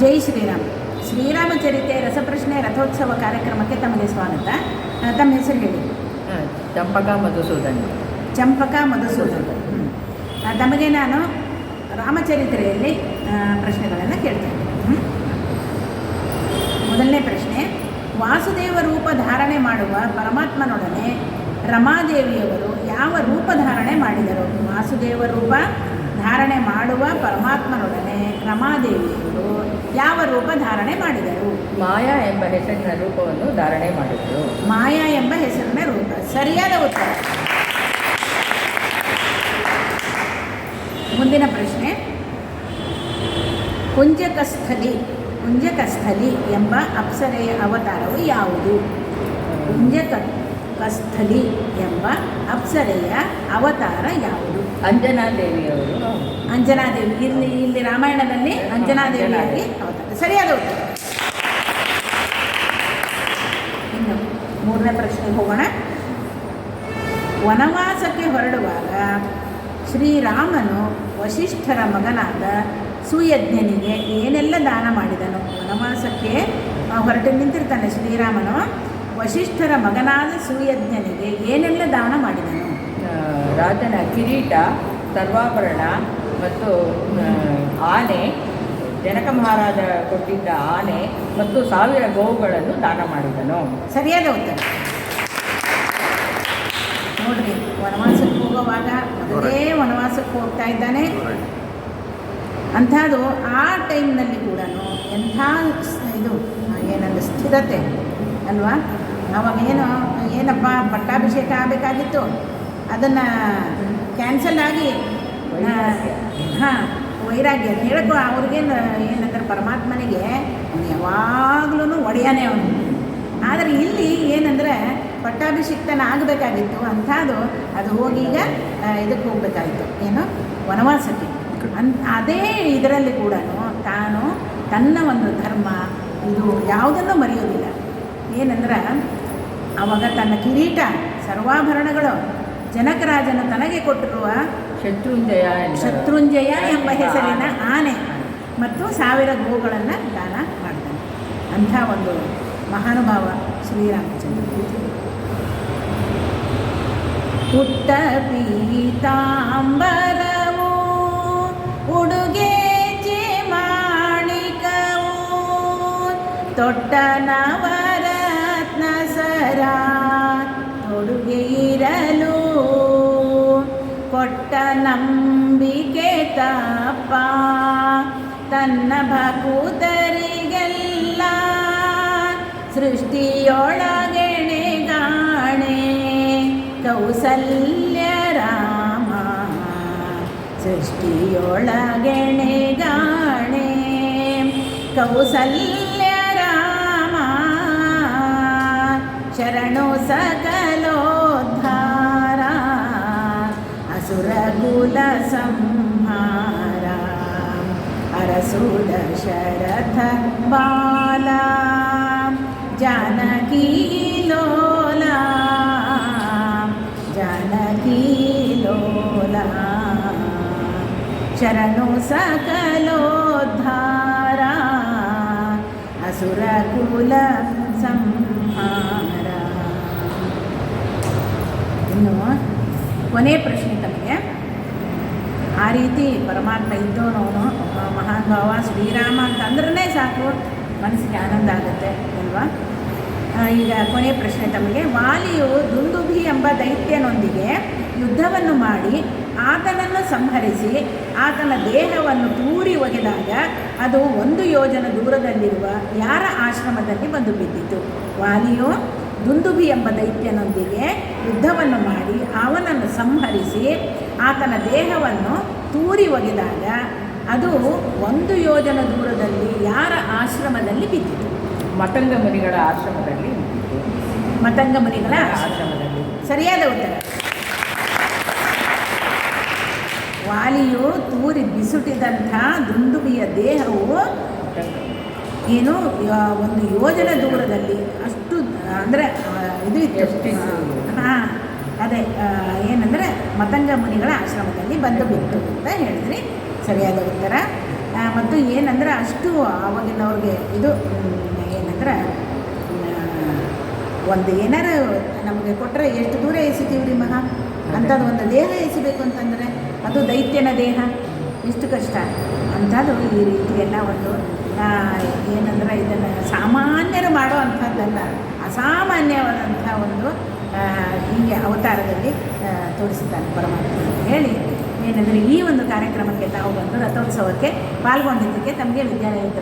ಜೈ ಶ್ರೀರಾಮ್. ಶ್ರೀರಾಮಚರಿತೆ ರಸಪ್ರಶ್ನೆ ರಥೋತ್ಸವ ಕಾರ್ಯಕ್ರಮಕ್ಕೆ ತಮಗೆ ಸ್ವಾಗತ. ತಮ್ಮ ಹೆಸರು ಹೇಳಿ. ಚಂಪಕ ಮಧುಸೂದನ್. ಚಂಪಕ ಮಧುಸೂದನ್. ತಮಗೆ ನಾನು ರಾಮಚರಿತ್ರೆಯಲ್ಲಿ ಪ್ರಶ್ನೆಗಳನ್ನು ಕೇಳ್ತೇನೆ? ಮೊದಲನೇ ಪ್ರಶ್ನೆ ವಾಸುದೇವ ರೂಪ ಧಾರಣೆ ಮಾಡುವ ಪರಮಾತ್ಮನೊಡನೆ ರಮಾದೇವಿಯವರು ಯಾವ ರೂಪ ಧಾರಣೆ ಮಾಡಿದರು? ವಾಸುದೇವ ರೂಪ ಧಾರಣೆ ಮಾಡುವ ಪರಮಾತ್ಮನೊಡನೆ ರಮಾದೇವಿಯವರು ಯಾವ ರೂಪ ಧಾರಣೆ ಮಾಡಿದರು? ಮಾಯಾ ಎಂಬ ಹೆಸರಿನ ರೂಪವನ್ನು ಧಾರಣೆ ಮಾಡಿದರು. ಮಾಯಾ ಎಂಬ ಹೆಸರಿನ ರೂಪ. ಸರಿಯಾದ ಉತ್ತರ. ಮುಂದಿನ ಪ್ರಶ್ನೆ. ಕುಂಜಕಸ್ಥಲಿ ಕುಂಜಕಸ್ಥಲಿ ಎಂಬ ಅಪ್ಸರೆಯ ಅವತಾರವು ಯಾವುದು? ಕುಂಜಕ ಕಸ್ಥಲಿ ಎಂಬ ಅಪ್ಸರೆಯ ಅವತಾರ ಯಾವುದು? ಅಂಜನಾದೇವಿಯವರು. ಅಂಜನಾದೇವಿ. ಇಲ್ಲಿ ಇಲ್ಲಿ ರಾಮಾಯಣದಲ್ಲಿ ಅಂಜನಾದೇವಿಯಾಗಿ ಅವತಾರ. ಸರಿಯಾದ ಉತ್ತರ. ಇನ್ನು ಮೂರನೇ ಪ್ರಶ್ನೆಗೆ ಹೋಗೋಣ. ವನವಾಸಕ್ಕೆ ಹೊರಡುವಾಗ ಶ್ರೀರಾಮನು ವಶಿಷ್ಠರ ಮಗನಾದ ಸುಯಜ್ಞನಿಗೆ ಏನೆಲ್ಲ ದಾನ ಮಾಡಿದನು? ವನವಾಸಕ್ಕೆ ಹೊರಟು ನಿಂತಿರ್ತಾನೆ ಶ್ರೀರಾಮನು. ವಶಿಷ್ಠರ ಮಗನಾದ ಸೂರ್ಯಜ್ಞನಿಗೆ ಏನೆಲ್ಲ ದಾನ ಮಾಡಿದನು? ರಾಜನ ಕಿರೀಟ ಸರ್ವಾಭರಣ ಮತ್ತು ಆನೆ ಜನಕ ಮಹಾರಾಜ ಕೊಟ್ಟಿದ್ದ ಆನೆ ಮತ್ತು ಸಾವಿರ ಗೋವುಗಳನ್ನು ದಾನ ಮಾಡಿದನು. ಸರಿಯಾದ ಉತ್ತರ. ನೋಡ್ರಿ ವನವಾಸಕ್ಕೆ ಹೋಗುವಾಗ ಅದೇ ವನವಾಸಕ್ಕೆ ಹೋಗ್ತಾ ಇದ್ದಾನೆ. ಅಂಥದ್ದು ಆ ಟೈಮ್ನಲ್ಲಿ ಕೂಡ ಎಂಥ ಇದು ಏನಂದ್ರೆ ಸ್ಥಿರತೆ ಅಲ್ವಾ? ಅವಾಗ ಏನು ಏನಪ್ಪ ಪಟ್ಟಾಭಿಷೇಕ ಆಗಬೇಕಾಗಿತ್ತು. ಅದನ್ನು ಕ್ಯಾನ್ಸಲ್ ಆಗಿ ಹಾಂ ವೈರಾಗ್ಯ. ಹೇಳಕ್ಕೂ ಅವ್ರಿಗೇನು ಏನಂದ್ರೆ ಪರಮಾತ್ಮನಿಗೆ ಯಾವಾಗ್ಲೂ ಒಡೆಯನೇ ಅವನು. ಆದರೆ ಇಲ್ಲಿ ಏನಂದರೆ ಪಟ್ಟಾಭಿಷಿಕ್ತನ ಆಗಬೇಕಾಗಿತ್ತು ಅಂಥದ್ದು ಅದು ಹೋಗಿ ಈಗ ಇದಕ್ಕೆ ಹೋಗಬೇಕಾಯಿತು. ಏನು? ವನವಾಸಕ್ಕೆ. ಅನ್ ಅದೇ ಇದರಲ್ಲಿ ಕೂಡ ತಾನು ತನ್ನ ಒಂದು ಧರ್ಮ ಇದು ಯಾವುದನ್ನು ಮರೆಯೋದಿಲ್ಲ. ಏನಂದ್ರೆ ಅವಾಗ ತನ್ನ ಕಿರೀಟ ಸರ್ವಾಭರಣಗಳು ಜನಕರಾಜನು ತನಗೆ ಕೊಟ್ಟಿರುವ ಶತ್ರುಂಜಯ. ಶತ್ರುಂಜಯ ಎಂಬ ಹೆಸರಿನ ಆನೆ ಮತ್ತು ಸಾವಿರ ಗೋಗಳನ್ನು ದಾನ ಮಾಡ್ತಾನೆ ಅಂಥ ಒಂದು ಮಹಾನುಭಾವ ಶ್ರೀರಾಮಚಂದ್ರ ಪುಟ್ಟ ಪೀತಾಂಬರವು ಉಡುಗೆ ಮಾಣಿಕವು ತೊಟ್ಟ ನವರತ್ನ ಸರ ತೊಡುಗೆ ಇರಲು ಕೊಟ್ಟ ನಂಬಿಕೆ ತಪ್ಪ. ತನ್ನ ಭಕೂತರಿಗೆಲ್ಲ ಸೃಷ್ಟಿಯೊಳಗೆಣೆಗಾಣೆ ಕೌಸಲ್ಯ ರಾಮ ಸೃಷ್ಟಿಯೊಳಗೆಣೆಗಾಣೆ ಕೌಸಲ್ಯ ಅಸುರಕುಲ ಸಂಹಾರ ಅರಸುಡ ಶರಥ ಬಾಲ ಜಾನಕಿ ಲೋಲ ಜಾನಕಿ ಲೋಲ ಶರಣು ಸಕಲೋದ್ಧಾರ ಅಸುರಕುಲ ಸಂಹಾರ ಇನ್ನು ಕೊನೆ ಪ್ರಶ್ನೆ ತಮಗೆ ಆ ರೀತಿ ಪರಮಾತ್ಮ ಇದ್ದವನವನು ಮಹಾನುಭಾವ ಶ್ರೀರಾಮ ಅಂತ ಅಂದ್ರೇ ಸಾಕು. ಮನಸ್ಸಿಗೆ ಆನಂದ ಆಗುತ್ತೆ, ಅಲ್ವಾ? ಈಗ ಕೊನೆ ಪ್ರಶ್ನೆ ತಮಗೆ. ವಾಲಿಯು ದುಂದುಭಿ ಎಂಬ ದೈತ್ಯನೊಂದಿಗೆ ಯುದ್ಧವನ್ನು ಮಾಡಿ ಆತನನ್ನು ಸಂಹರಿಸಿ ಆತನ ದೇಹವನ್ನು ತೂರಿ ಒಗೆದಾಗ ಅದು ಒಂದು ಯೋಜನ ದೂರದಲ್ಲಿರುವ ಯಾರ ಆಶ್ರಮದಲ್ಲಿ ಬಂದು ಬಿದ್ದಿತು? ವಾಲಿಯು ದುಂದುಭಿ ಎಂಬ ದೈತ್ಯನೊಂದಿಗೆ ಯುದ್ಧವನ್ನು ಮಾಡಿ ಅವನನ್ನು ಸಂಹರಿಸಿ ಆತನ ದೇಹವನ್ನು ತೂರಿ ಒಗೆದಾಗ ಅದು ಒಂದು ಯೋಜನ ದೂರದಲ್ಲಿ ಯಾರ ಆಶ್ರಮದಲ್ಲಿ ಬಿದ್ದಿತು? ಮತಂಗ ಮುನಿಗಳ ಆಶ್ರಮದಲ್ಲಿ. ಮತಂಗ ಮುನಿಗಳ ಆಶ್ರಮದಲ್ಲಿ ಸರಿಯಾದ ಉತ್ತರ. ವಾಲಿಯು ತೂರಿ ಬಿಸುಟಿದಂಥ ದುಂದುಬಿಯ ದೇಹವು ಏನು ಒಂದು ಯೋಜನ ದೂರದಲ್ಲಿ ಅಷ್ಟು ಅಂದರೆ ಇದು ಇತ್ತು? ಹಾಂ ಅದೇ ಏನಂದರೆ ಮತಂಗ ಮುನಿಗಳ ಆಶ್ರಮದಲ್ಲಿ ಬಂದು ಬಿತ್ತು ಅಂತ ಹೇಳಿದ್ರಿ. ಸರಿಯಾದ ಉತ್ತರ. ಮತ್ತು ಏನಂದ್ರೆ ಅಷ್ಟು ಅವಾಗಿನವ್ರಿಗೆ ಇದು ಏನಂದ್ರೆ ಒಂದು ಏನಾರ ನಮಗೆ ಕೊಟ್ಟರೆ ಎಷ್ಟು ದೂರ ಎಸಿತೀವಿ ರೀ ಮಹಾ? ಅಂಥದ್ದು ಒಂದು ದೇಹ ಎಸಿಬೇಕು ಅಂತಂದರೆ ಅದು ದೈತ್ಯನ ದೇಹ. ಎಷ್ಟು ಕಷ್ಟ. ಅಂಥದ್ದು ಈ ರೀತಿಯೆಲ್ಲ ಒಂದು ಏನಂದ್ರೆ ಇದನ್ನು ಸಾಮಾನ್ಯರು ಮಾಡೋ ಅಂಥದ್ದಲ್ಲ ಅಸಾಮಾನ್ಯವಾದಂಥ ಒಂದು ಹೀಗೆ ಅವತಾರದಲ್ಲಿ ತೋರಿಸಿದ್ದಾರೆ ಪರಮಾತ್ಮ ಹೇಳಿ, ಏನಂದರೆ ಈ ಒಂದು ಕಾರ್ಯಕ್ರಮಕ್ಕೆ ತಾವು ಬಂದು ರಥೋತ್ಸವಕ್ಕೆ ಪಾಲ್ಗೊಂಡಿದ್ದಕ್ಕೆ ತಮಗೆ ವಿದ್ಯಾಲಯದ